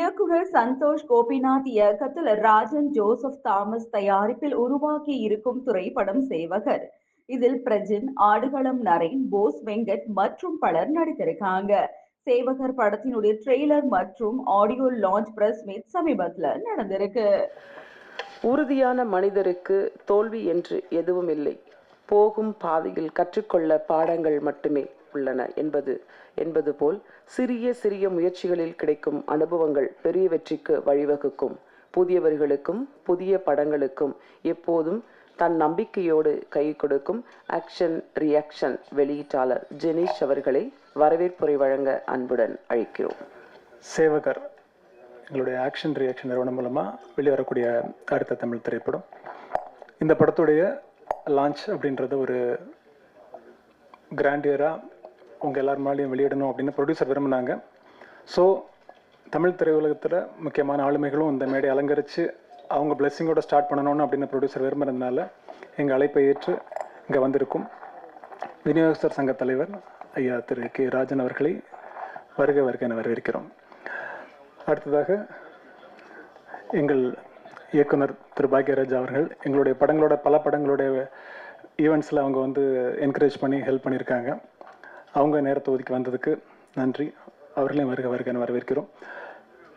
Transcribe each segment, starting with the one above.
இயக்குனர் சந்தோஷ் கோபிநாத் இயக்கத்தில் Rajan Joseph Thomas தயாரிப்பில் உருவாக்கி இருக்கும் திரைப்படம் சேவகர். இதில் பிரஜின் ஆடுகளம் நரேன் போஸ் வெங்கட் மற்றும் பலர் நடித்திருக்காங்க. சேவகர் படத்தினுடைய ட்ரெய்லர் மற்றும் ஆடியோ லான்ச் பிரஸ் மீட் சமீபத்துல நடந்திருக்கு. உறுதியான மனிதருக்கு தோல்வி என்று எதுவும் இல்லை. போகும் பாதையில் கற்றுக்கொள்ள பாடங்கள் மட்டுமே. உள்ளன என்பது என்பது போல் சிறிய சிறிய முயற்சிகளில் கிடைக்கும் அனுபவங்கள் பெரிய வெற்றிக்கு வழிவகுக்கும். புதியவர்களுக்கும் புதிய படங்களுக்கும் எப்போதும் தன் நம்பிக்கையோடு கை கொடுக்கும் ஆக்ஷன் ரியாக்ஷன் வெளியீட்டாளர் ஜெனீஷ் அவர்களை வரவேற்புரை வழங்க அன்புடன் அழைக்கிறோம். சேவகர் எங்களுடைய ஆக்ஷன் ரியாக்ஷன் நிறுவனம் மூலமாக வெளிவரக்கூடிய அடுத்த தமிழ் திரைப்படம். இந்த படத்துடைய லான்ச் அப்படின்றது ஒரு கிராண்டியராக உங்கள் எல்லார் மேலேயும் வெளியிடணும் அப்படின்னு ப்ரொடியூசர் விரும்பினாங்க. ஸோ தமிழ் திரையுலகத்தில் முக்கியமான ஆளுமைகளும் இந்த மேடை அலங்கரித்து அவங்க பிளெஸ்ஸிங்கோட ஸ்டார்ட் பண்ணணும்னு அப்படின்னு ப்ரொடியூசர் விரும்புறதுனால எங்கள் அழைப்பை ஏற்று இங்கே வந்திருக்கும் விநியோகஸ்தர் சங்க தலைவர் ஐயா திரு கே ராஜன் அவர்களை வருக வருக என வரவேற்கிறோம். அடுத்ததாக எங்கள் இயக்குனர் திரு பாக்யராஜ் அவர்கள் எங்களுடைய படங்களோட பல படங்களுடைய ஈவெண்ட்ஸில் அவங்க வந்து என்கரேஜ் பண்ணி ஹெல்ப் பண்ணியிருக்காங்க. அவங்க நேரத்தை ஒதுக்கி வந்ததுக்கு நன்றி. அவர்களையும் வருக வருகன்னு வரவேற்கிறோம்.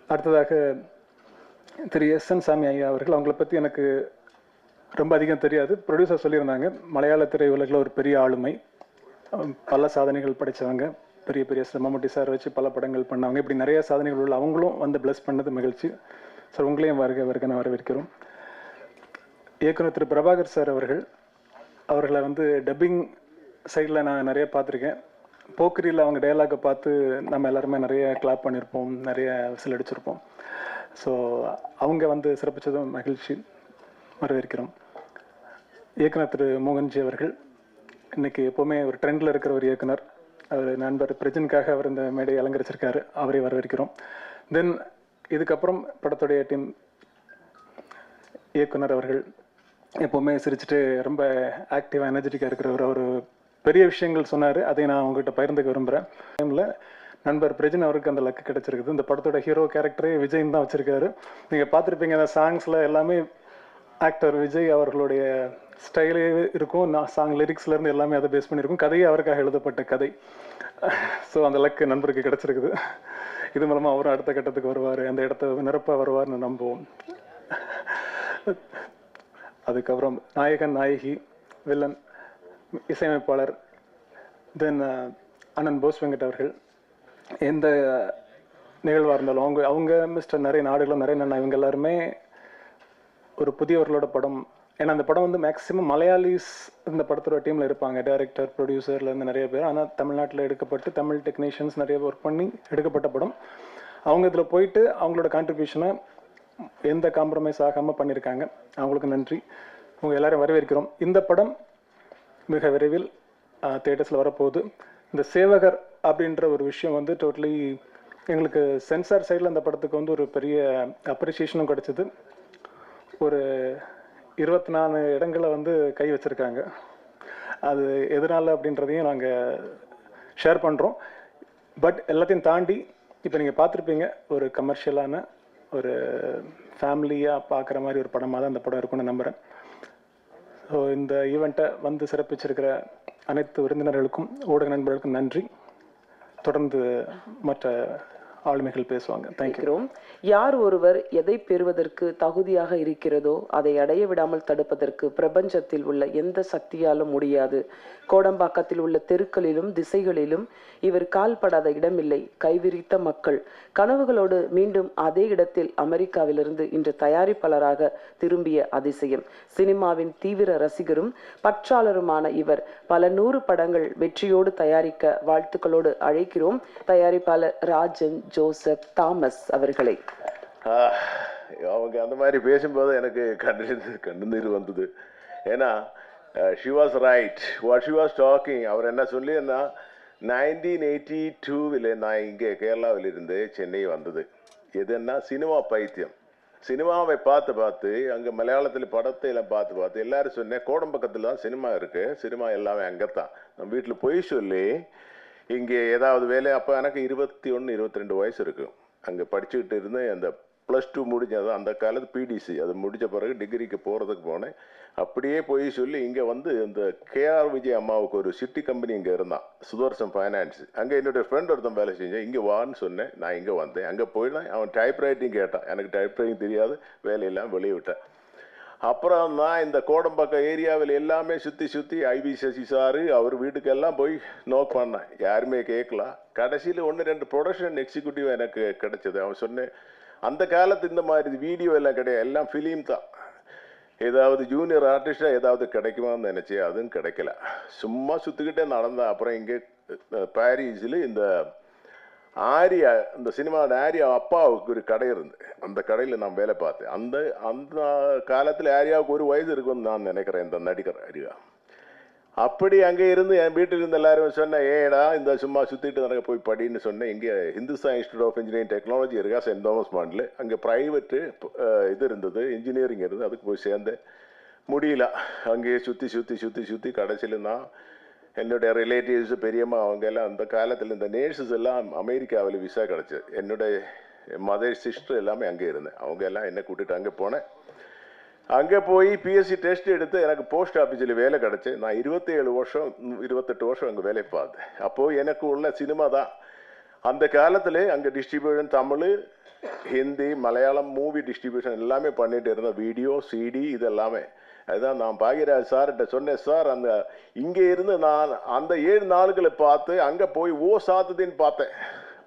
அடுத்ததாக திரு எஸ் என் சாமி ஐயா அவர்கள் அவங்கள பற்றி எனக்கு ரொம்ப அதிகம் தெரியாது. ப்ரொடியூசர் சொல்லியிருந்தாங்க மலையாள திரையுலகில் ஒரு பெரிய ஆளுமை. பல சாதனைகள் படைத்தவங்க பெரிய பெரிய ச- மம்முட்டி சார் வச்சு பல படங்கள் பண்ணவங்க. இப்படி நிறைய சாதனைகள் உள்ள அவங்களும் வந்து ப்ளஸ் பண்ணது மகிழ்ச்சி. சார் உங்களையும் வருக வருக நான் வரவேற்கிறோம். இயக்குனர் திரு பிரபாகர் சார் அவர்கள் அவர்களை வந்து டப்பிங் சைடில் நான் நிறைய பார்த்துருக்கேன். போக்கரியில் அவங்க டைலாகை பார்த்து நம்ம எல்லாருமே நிறைய கிளாப் பண்ணியிருப்போம் நிறைய விசில் அடிச்சிருப்போம். ஸோ அவங்க வந்து சிறப்பிச்சதும் மகிழ்ச்சி. வரவேற்கிறோம். இயக்குனர் திரு மோகன்ஜி அவர்கள் இன்னைக்கு எப்போவுமே ஒரு ட்ரெண்டில் இருக்கிற ஒரு இயக்குனர். அவர் நண்பர் பிரஜனுக்காக அவர் இந்த மேடையை அலங்கரிச்சிருக்காரு. அவரை வரவேற்கிறோம். தென் இதுக்கப்புறம் படத்துடைய டீம் இயக்குனர் அவர்கள். எப்போவுமே சிரிச்சுட்டு ரொம்ப ஆக்டிவாக எனர்ஜெட்டிக்காக இருக்கிறவர். ஒரு பெரிய விஷயங்கள் சொன்னார். அதை நான் உங்ககிட்ட பகிர்ந்துக்க விரும்புகிறேன் டைமில் நண்பர் பிரஜன் அவருக்கு அந்த லக்கு கிடைச்சிருக்குது. இந்த படத்தோட ஹீரோ கேரக்டரே விஜய் தான் வச்சுருக்காரு. நீங்கள் பார்த்துருப்பீங்க அந்த சாங்ஸில் எல்லாமே ஆக்டர் விஜய் அவர்களுடைய ஸ்டைலே இருக்கும். நான் சாங் லிரிக்ஸ்லேருந்து எல்லாமே அதை பேஸ் பண்ணியிருக்கும். கதையே அவருக்காக எழுதப்பட்ட கதை. ஸோ அந்த லக்கு நண்பருக்கு கிடச்சிருக்குது. இது மூலமாக அவரும் அடுத்த கட்டத்துக்கு வருவார். அந்த இடத்த நிரப்ப வருவார்னு நம்புவோம். அதுக்கப்புறம் நாயகன் நாயகி வில்லன் இசையமைப்பாளர் தென் அண்ணன் போஸ் வெங்கட் அவர்கள். எந்த நிகழ்வாக இருந்தாலும் அவங்க அவங்க மிஸ்டர் நிறைய நாடுகளும் நிறைய நான் இவங்க எல்லாருமே ஒரு புதியவர்களோட படம். ஏன்னா அந்த படம் வந்து மேக்ஸிமம் மலையாளிஸ் இந்த படத்தோட டீமில் இருப்பாங்க. டைரக்டர் ப்ரொடியூசர்லேருந்து நிறைய பேர். ஆனால் தமிழ்நாட்டில் எடுக்கப்பட்டு தமிழ் டெக்னீஷியன்ஸ் நிறைய ஒர்க் பண்ணி எடுக்கப்பட்ட படம். அவங்க இதில் போயிட்டு அவங்களோட கான்ட்ரிபியூஷனை எந்த காம்ப்ரமைஸ் ஆகாமல் பண்ணியிருக்காங்க அவங்களுக்கு நன்றி. உங்கள் எல்லாரும் வரவேற்கிறோம். இந்த படம் மிக விரைவில் தேட்டர்ஸில் வரப்போகுது. இந்த சேவகர் அப்படின்ற ஒரு விஷயம் வந்து டோட்டலி எங்களுக்கு சென்சார் சைடில் அந்த படத்துக்கு வந்து ஒரு பெரிய அப்ரிசியேஷனும் கிடச்சிது. ஒரு இருபத்தி நாலு இடங்களை வந்து கை வச்சுருக்காங்க. அது எதனால் அப்படின்றதையும் நாங்கள் ஷேர் பண்ணுறோம் பட் எல்லாத்தையும் தாண்டி இப்போ நீங்கள் பார்த்துருப்பீங்க ஒரு கமர்ஷியலான ஒரு ஃபேமிலியாக பார்க்குற மாதிரி ஒரு படமாக தான் அந்த படம் இருக்கும்னு நம்புகிறேன் ஸோ இந்த ஈவெண்ட்டை வந்து சிறப்பிச்சிருக்கிற அனைத்து விருந்தினர்களுக்கும் ஊடக நண்பர்களுக்கும் நன்றி. தொடர்ந்து மற்ற ஆளுமைகள் பேசுவாங்க. தேங்க்யூ யார் ஒருவர் எதை பெறுவதற்கு தகுதியாக இருக்கிறதோ அதை அடைய விடாமல் தடுப்பதற்கு பிரபஞ்சத்தில் உள்ள எந்த சக்தியாலும் முடியாது. கோடம்பாக்கத்தில் உள்ள தெருக்களிலும் திசைகளிலும் இவர் கால்படாத இடமில்லை. கைவிரித்த மக்கள். கனவுகளோடு மீண்டும் அதே இடத்தில் அமெரிக்காவிலிருந்து இன்று தயாரிப்பாளராக திரும்பிய அதிசயம். சினிமாவின் தீவிர ரசிகரும் பற்றாளருமான இவர் பல நூறு படங்கள் வெற்றியோடு தயாரிக்க வாழ்த்துக்களோடு அழைக்கிறோம். தயாரிப்பாளர் ராஜன் ஜோசப் தாமஸ் அவர்களை. அவங்க அந்த மாதிரி பேசும்போது எனக்கு கண்டு கண்ணு வந்தது. ஏன்னா she was right what she was talking அவர் என்ன சொல்லியிருந்தா நைன்டீன் எயிட்டி டூவில் நான் இங்கே கேரளாவில் இருந்து சென்னை வந்தது. எதுன்னா சினிமா பைத்தியம். சினிமாவை பார்த்து பார்த்து அங்கே மலையாளத்தில் படத்தை எல்லாம் பார்த்து பார்த்து எல்லாரும் சொன்னேன் கோடம்பக்கத்தில் தான் சினிமா இருக்குது சினிமா எல்லாமே அங்கே தான் நம்ம வீட்டில் பொய் சொல்லி இங்கே ஏதாவது வேலை அப்போ எனக்கு இருபத்தி ஒன்று இருபத்தி ரெண்டு வயசு இருக்கு. அங்கே படிச்சுக்கிட்டு இருந்தேன். அந்த ப்ளஸ் டூ முடிஞ்சது அந்த காலத்து பிடிசி அது முடித்த பிறகு டிகிரிக்கு போகிறதுக்கு போனேன். அப்படியே போய் சொல்லி இங்கே வந்து இந்த கேஆர் விஜய் அம்மாவுக்கு ஒரு சிட்டி கம்பெனி இங்கே இருந்தான். சுதர்சன் ஃபைனான்ஸ் அங்கே என்னுடைய ஃப்ரெண்ட் ஒருத்தன் வேலை செஞ்சேன். இங்கே வான்னு சொன்னேன். நான் இங்கே வந்தேன். அங்கே போயிடலாம் அவன் டைப் ரைட்டிங் கேட்டான். எனக்கு டைப் ரைட்டிங் தெரியாது வேலையெல்லாம் வெளியே விட்டேன். அப்புறம் நான் இந்த கோடம்பாக்கம் ஏரியாவில் எல்லாமே சுற்றி சுற்றி ஐவி சசி சாரு அவர் வீட்டுக்கெல்லாம் போய் நோக் பண்ணேன் யாருமே கேட்கல. கடைசியில் ஒன்று ரெண்டு ப்ரொடக்ஷன் எக்ஸிக்யூட்டிவ் எனக்கு கிடைச்சது. அவன் சொன்னேன் அந்த காலத்து இந்த மாதிரி வீடியோ எல்லாம் கிடையாது. எல்லாம் ஃபிலிம் தான். ஏதாவது ஜூனியர் ஆர்டிஸ்டாக ஏதாவது கிடைக்குமான்னு நினச்சேன். அதுவும் கிடைக்கல. சும்மா சுற்றிக்கிட்டே நடந்தேன். அப்புறம் இங்கே பாரிஸில் இந்த ஆரியா இந்த சினிமாவோட ஆரியா அப்பாவுக்கு ஒரு கடை இருந்து. அந்த கடையில் நான் வேலை பார்த்தேன். அந்த அந்த காலத்தில் ஆரியாவுக்கு ஒரு வயது இருக்கும்னு நான் நினைக்கிறேன் இந்த நடிகர் ஆரியா. அப்படி அங்கே இருந்து என் வீட்டில் இருந்து எல்லாரும் சொன்னேன் ஏடா இந்த சும்மா சுற்றிட்டு நடக்க போய் படின்னு சொன்னேன் இங்கே Hindustan institute of engineering technology இருக்கா சென்ட் தாமஸ் மாண்டில் அங்கே ப்ரைவேட்டு இது இருந்தது இன்ஜினியரிங் இருந்தது அதுக்கு போய் சேர்ந்தேன். முடியல. அங்கேயே சுற்றி சுற்றி சுற்றி சுற்றி கடைசியில் நான் என்னுடைய ரிலேட்டிவ்ஸ் பெரியம்மா அவங்க எல்லாம் அந்த காலத்தில் இந்த நேர்ஸஸ் எல்லாம் அமெரிக்காவில் விசா கிடச்சி. என்னுடைய மதர் சிஸ்டர் எல்லாமே அங்கே இருந்தேன். அவங்க எல்லாம் என்னை கூட்டிட்டு அங்கே போனேன். அங்கே போய் பிஎஸ்சி டெஸ்ட் எடுத்து எனக்கு போஸ்ட் ஆஃபீஸில் வேலை கிடச்சி. நான் இருபத்தேழு வருஷம் இருபத்தெட்டு வருஷம் அங்கே வேலை பார்த்தேன். அப்போது எனக்கு உள்ள சினிமா தான். அந்த காலத்தில் அங்கே distribution Tamil Hindi Malayalam movie distribution எல்லாமே பண்ணிட்டு இருந்தேன் வீடியோ சிடி இதெல்லாமே. அதுதான் நான் பாகிராஜ் சார்கிட்ட சொன்னேன் சார் அந்த இங்கே இருந்து நான் அந்த ஏழு நாளுகளை பார்த்து அங்கே போய் ஓ சாத்துதுன்னு பார்த்தேன்.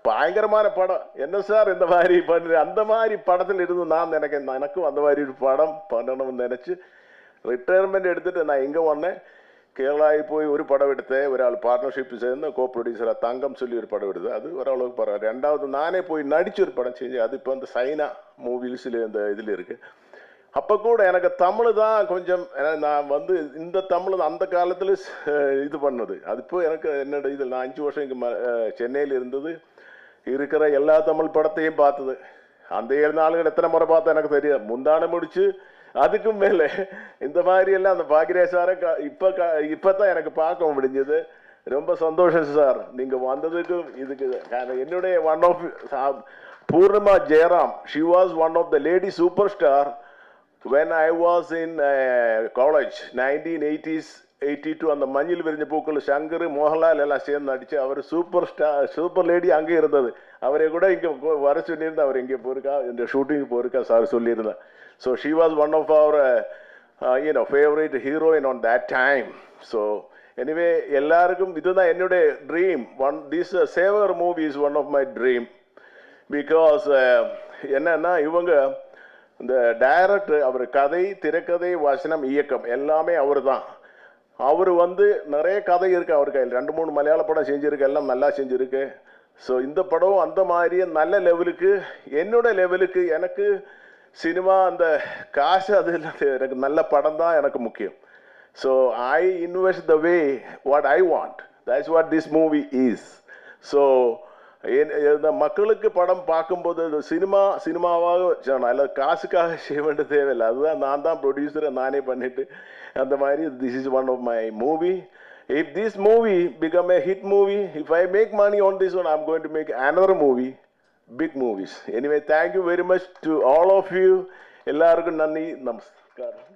பயங்கரமான படம். என்ன சார் இந்த மாதிரி பண்ணு? அந்த மாதிரி படத்தில் இருந்து நான் எனக்கு எனக்கும் அந்த மாதிரி ஒரு படம் பண்ணணும்னு நினச்சி ரிட்டையர்மெண்ட் எடுத்துட்டு நான் எங்கே வந்தேன். கேரளாவில் போய் ஒரு படம் எடுத்தேன். ஒராள் பார்ட்னர்ஷிப் சேர்ந்து கோ ப்ரொடியூசராக தங்கம் சொல்லி ஒரு படம் எடுத்தேன். அது ஓரளவுக்கு பரவாயில்ல. ரெண்டாவது நானே போய் நடிச்சு ஒரு படம் செஞ்சு அது இப்போ அந்த சைனா மூவிஸில் இந்த இதில் இருக்குது அப்போ கூட எனக்கு தமிழ் தான் கொஞ்சம் நான் வந்து இந்த தமிழ் அந்த காலத்தில் இது பண்ணது. அது இப்போ எனக்கு என்னோட இதில் நான் அஞ்சு வருஷம் இங்கே சென்னையில் இருந்தது. இருக்கிற எல்லா தமிழ் படத்தையும் பார்த்தது. அந்த ஏழு நாளுகள் எத்தனை முறை பார்த்தா எனக்கு தெரியாது. முந்தான முடிச்சு அதுக்கும் மேலே இந்த மாதிரி எல்லாம் அந்த பாக்கிரே சாரை க- இப்போ க இப்பதான் எனக்கு பார்க்க முடிஞ்சது. ரொம்ப சந்தோஷம் சார். நீங்கள் வந்ததுக்கும் இதுக்கு என்னுடைய one of Purnima Jayaram she was one of the lady super star when I was in uh, college, 1980s, 82 அந்த மஞ்சள் விரிஞ்ச பூக்கள் சங்கர் மோகன்லால் எல்லாம் சேர்ந்து நடிச்சு அவர் சூப்பர் ஸ்டார் சூப்பர் லேடி அங்கே இருந்தது. அவரை கூட இங்கே வர சொல்லியிருந்தா அவர் இங்கே போயிருக்கா? இந்த ஷூட்டிங் போயிருக்கா? சார் சொல்லியிருந்தேன் so she was one of our you know favourite heroine on that time so anyway எல்லாருக்கும் இதுதான் என்னுடைய dream one this saver movie is one of my dream because என்னன்னா இவங்க இந்த டைரக்டர் அவர் கதை திரைக்கதை வசனம் இயக்கம் எல்லாமே அவர் தான் அவர் வந்து நிறைய கதை இருக்குது அவர் கையில். ரெண்டு மூணு மலையாள படம் செஞ்சுருக்கு எல்லாம் நல்லா செஞ்சுருக்கு. ஸோ இந்த படம் அந்த மாதிரி நல்ல லெவலுக்கு என்னோட லெவலுக்கு எனக்கு சினிமா அந்த காசு அது எனக்கு நல்ல படம் தான் எனக்கு முக்கியம். So I invest the way what I want that's what this movie is so மக்களுக்கு படம் பார்க்கும்போது இது சினிமா சினிமாவாக செய்யணும் அல்லது காசுக்காக செய்ய வேண்டிய தேவையில்லை அதுதான் நான் தான் ப்ரொடியூசரை நானே பண்ணிட்டு அந்த மாதிரி this is one of my movie if this movie become a hit movie if I make money on this one i'm going to make another movie big movies anyway thank you very much to all of you எல்லாருக்கும் நன்றி நமஸ்காரம்